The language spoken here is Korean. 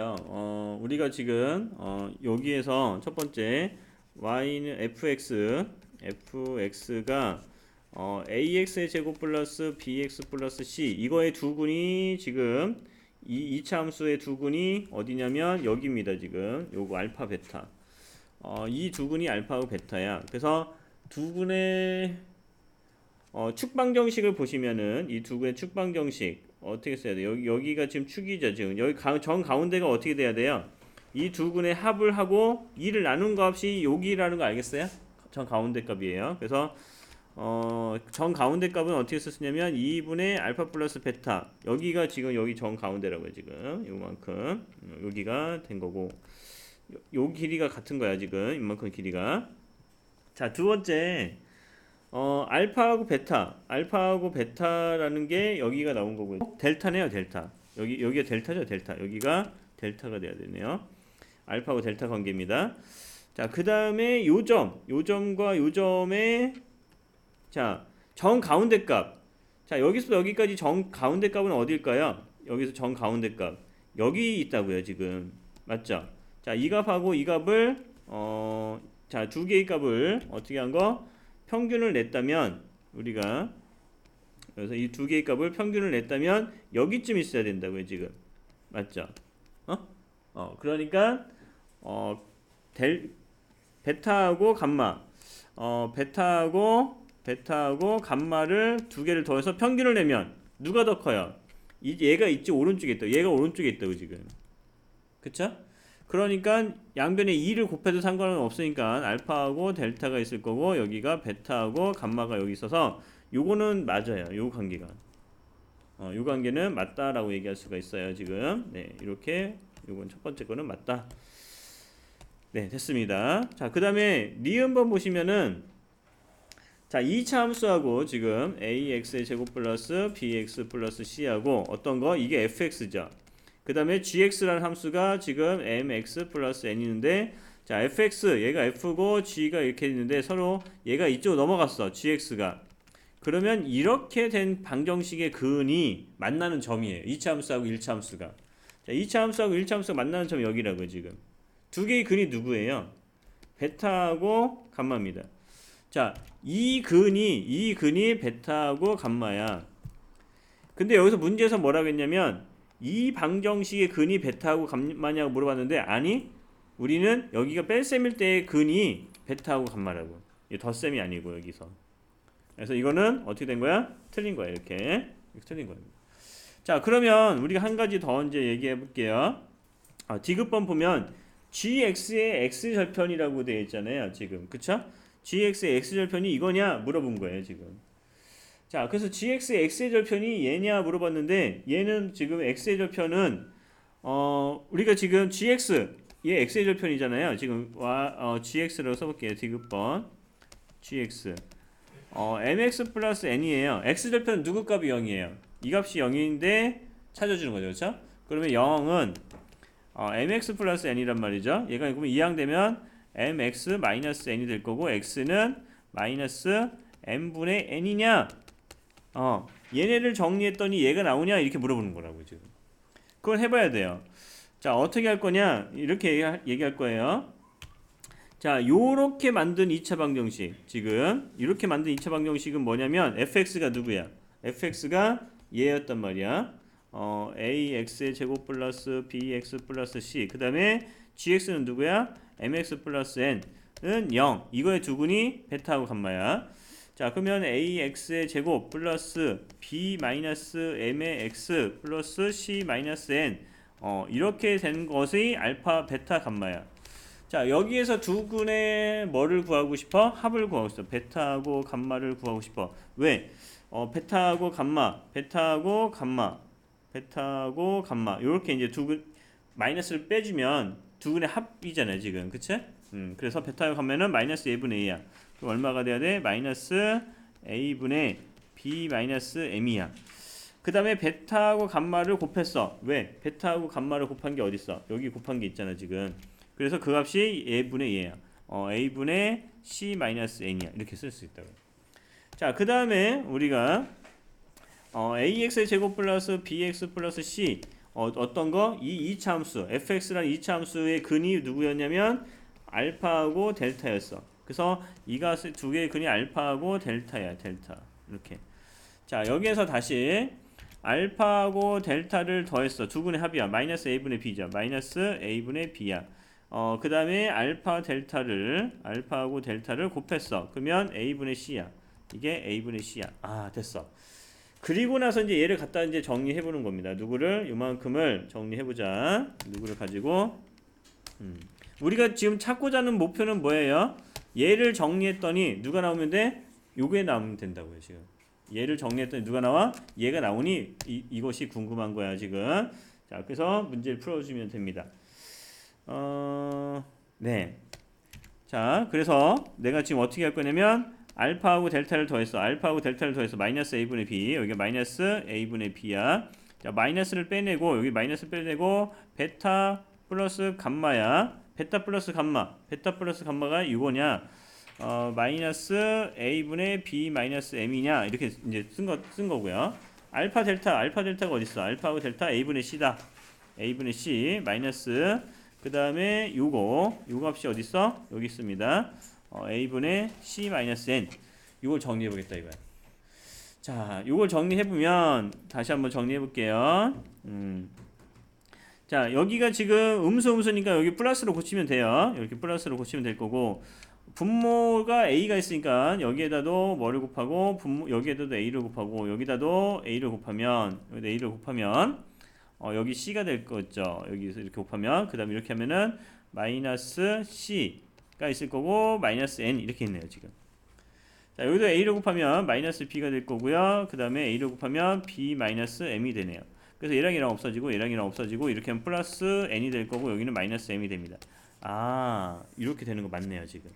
어, 우리가 지금 어, 여기에서 첫 번째 y는 fx fx가 어, ax의 제곱 플러스 bx 플러스 c. 이거의 두 군이 지금 이 이차 함수의 두 군이 어디냐면 여기입니다 지금. 요거 알파 베타. 어, 이 두 군이 알파하고 베타야. 그래서 두 군의 어, 축방정식을 보시면은 이 두 군의 축방정식 어떻게 써야 돼요? 여기 여기가 지금 축이죠 지금 여기 가, 정 가운데가 어떻게 돼야 돼요? 이 두 군의 합을 하고 2를 나눈 값이 여기라는 거 알겠어요? 정 가운데 값이에요. 그래서 어, 정 가운데 값은 어떻게 썼냐면 2분의 알파 플러스 베타 여기가 지금 여기 정 가운데라고요 지금 요만큼 음, 여기가 된 거고 요, 요 길이가 같은 거야 지금 이만큼 길이가 자 두 번째 어, 알파하고 베타, 알파하고 베타라는 게 여기가 나온 거고요. 델타네요, 델타. 여기 여기가 델타죠, 델타. 여기가 델타가 돼야 되네요. 알파하고 델타 관계입니다. 자, 그다음에 요점, 요점과 요점의 자, 정 가운데 값. 자, 여기서 여기까지 정 가운데 값은 어딜까요? 여기서 정 가운데 값. 여기 있다고요, 지금. 맞죠? 자, 이 값하고 이 값을 어, 자, 두 개의 값을 어떻게 한 거? 평균을 냈다면 우리가 그래서 이 두 개의 값을 평균을 냈다면 여기쯤 있어야 된다고요 지금 맞죠? 어? 어 그러니까 어 델, 베타하고 감마 어 베타하고 베타하고 감마를 두 개를 더해서 평균을 내면 누가 더 커요? 이 얘가 있지 오른쪽에 있다. 얘가 오른쪽에 있다고 지금. 그쵸? 그러니까 양변에 2를 곱해도 상관은 없으니까 알파하고 델타가 있을 거고 여기가 베타하고 감마가 여기 있어서 요거는 맞아요. 요 관계가. 어, 요 관계는 맞다라고 얘기할 수가 있어요. 지금. 네, 이렇게 요건 첫 번째 거는 맞다. 네, 됐습니다. 자, 그 다음에 니은번 보시면은 자, 2차 함수하고 지금 ax의 제곱 플러스 bx 플러스 c하고 어떤 거? 이게 fx죠. 그 다음에 gx라는 함수가 지금 mx 플러스 n 있는데 자 fx 얘가 f고 g가 이렇게 있는데 서로 얘가 이쪽으로 넘어갔어 gx가. 그러면 이렇게 된 방정식의 근이 만나는 점이에요. 2차 함수하고 1차 함수가. 자 2차 함수하고 1차 함수가 만나는 점이 여기라고요 지금. 두 개의 근이 누구예요? 베타하고 감마입니다. 자 이 근이 이 근이 베타하고 감마야. 근데 여기서 문제에서 뭐라고 했냐면 이 방정식의 근이 베타하고 감마냐고 물어봤는데 아니 우리는 여기가 뺄셈일 때의 근이 베타하고 감마라고. 이 덧셈이 아니고 여기서. 그래서 이거는 어떻게 된 거야? 틀린 거야 이렇게. 이렇게 틀린 거예요 자 그러면 우리가 한 가지 더 이제 얘기해 볼게요. 아, 디귿번 보면 gx의 x절편이라고 되어 있잖아요 지금. 그쵸? gx의 x절편이 이거냐? 물어본 거예요 지금 자, 그래서 gx의 x의 절편이 얘냐 물어봤는데 얘는 지금 x의 절편은 어 우리가 지금 gx 얘 x의 절편이잖아요. 지금 와 어, gx로 써볼게요. 디귿번 gx 어 mx 플러스 n이에요. x 절편은 누구 값이 0이에요? 이 값이 0인데 찾아주는 거죠, 그렇죠? 그러면 0은 어, mx 플러스 n이란 말이죠. 얘가 그러면 이항되면 mx 마이너스 n이 될 거고 x는 마이너스 n분의 n이냐 어, 얘네를 정리했더니 얘가 나오냐 이렇게 물어보는 거라고 지금. 그걸 해봐야 돼요. 자 어떻게 할 거냐 이렇게 얘기할, 거예요. 자 요렇게 만든 2차 방정식 지금 이렇게 만든 2차 방정식은 뭐냐면 fx가 누구야? fx가 얘였단 말이야. 어, ax의 제곱 플러스 bx 플러스 c 그 다음에 gx는 누구야? mx 플러스 n은 0 이거의 두근이 베타하고 감마야. 자 그러면 ax의 제곱 플러스 b 마이너스 m의 x 플러스 c 마이너스 n 어, 이렇게 된 것이 알파 베타 감마야. 자 여기에서 두 근의 뭐를 구하고 싶어? 합을 구하고 싶어. 베타하고 감마를 구하고 싶어. 왜? 어, 베타하고 감마, 베타하고 감마, 베타하고 감마 이렇게 이제 두근 마이너스를 빼주면 두 근의 합이잖아요 지금, 그치? 음, 그래서 베타하고 감마는 마이너스 1분의 2야. 그럼 얼마가 돼야 돼? 마이너스 a분의 b 마이너스 m이야. 그 다음에 베타하고 감마를 곱했어. 왜? 베타하고 감마를 곱한 게 어딨어? 여기 곱한 게 있잖아 지금. 그래서 그 값이 a분의 얘야. 어, a분의 c 마이너스 n이야. 이렇게 쓸 수 있다고. 자, 그 다음에 우리가 어, ax의 제곱 플러스 bx 플러스 c 어, 어떤 거? 이 2차 함수 fx라는 2차 함수의 근이 누구였냐면 알파하고 델타였어. 그래서 이 값의 두 개의 근이 알파하고 델타야 델타 이렇게. 자 여기에서 다시 알파하고 델타를 더했어. 두 근의 합이야. 마이너스 a분의 b죠. 마이너스 a분의 b야. 어, 그 다음에 알파 델타를 알파하고 델타를 곱했어. 그러면 a분의 c야. 이게 a분의 c야. 아 됐어. 그리고 나서 이제 얘를 갖다 이제 정리해 보는 겁니다. 누구를 요만큼을 정리해 보자. 누구를 가지고 음. 우리가 지금 찾고자 하는 목표는 뭐예요? 얘를 정리했더니 누가 나오면 돼? 요게 나오면 된다고요, 지금. 얘를 정리했더니 누가 나와? 얘가 나오니 이, 이것이 궁금한 거야, 지금. 자, 그래서 문제를 풀어 주면 됩니다. 어, 네. 자, 그래서 내가 지금 어떻게 할 거냐면 알파하고 델타를 더했어. 알파하고 델타를 더해서 마이너스 a분의 b. 여기 마이너스 a분의 b야. 자, 마이너스를 빼내고 여기 마이너스 빼내고 베타 플러스 감마야. 베타 플러스 감마. 베타 플러스 감마가 이거냐? 어, 마이너스 a분의 b 마이너스 m이냐? 이렇게 이제 쓴 거 쓴 거고요. 알파 델타 알파 델타가 어디 있어? 알파하고 델타 a분의 c다. a분의 c 마이너스 그 다음에 요거 요 값이 어디 있어? 여기 있습니다. 어, a분의 c 마이너스 n 이걸 정리해 보겠다 이거야. 자, 요걸 정리해 보면 다시 한번 정리해 볼게요. 음. 자, 여기가 지금 음수 음수니까 여기 플러스로 고치면 돼요. 이렇게 플러스로 고치면 될 거고 분모가 a가 있으니까 여기에다도 뭐를 곱하고 분모 여기에다도 a를 곱하고 여기다도 a를 곱하면 여기다 a를 곱하면 어, 여기 c가 될 거죠. 여기서 이렇게 곱하면 그 다음에 이렇게 하면은 마이너스 c가 있을 거고 마이너스 n 이렇게 있네요 지금. 자 여기도 a를 곱하면 마이너스 b가 될 거고요. 그 다음에 a를 곱하면 b 마이너스 m이 되네요. 그래서 얘랑 얘랑 없어지고 얘랑 얘랑 없어지고 이렇게 하면 플러스 n이 될 거고 여기는 마이너스 m이 됩니다. 아 이렇게 되는 거 맞네요 지금.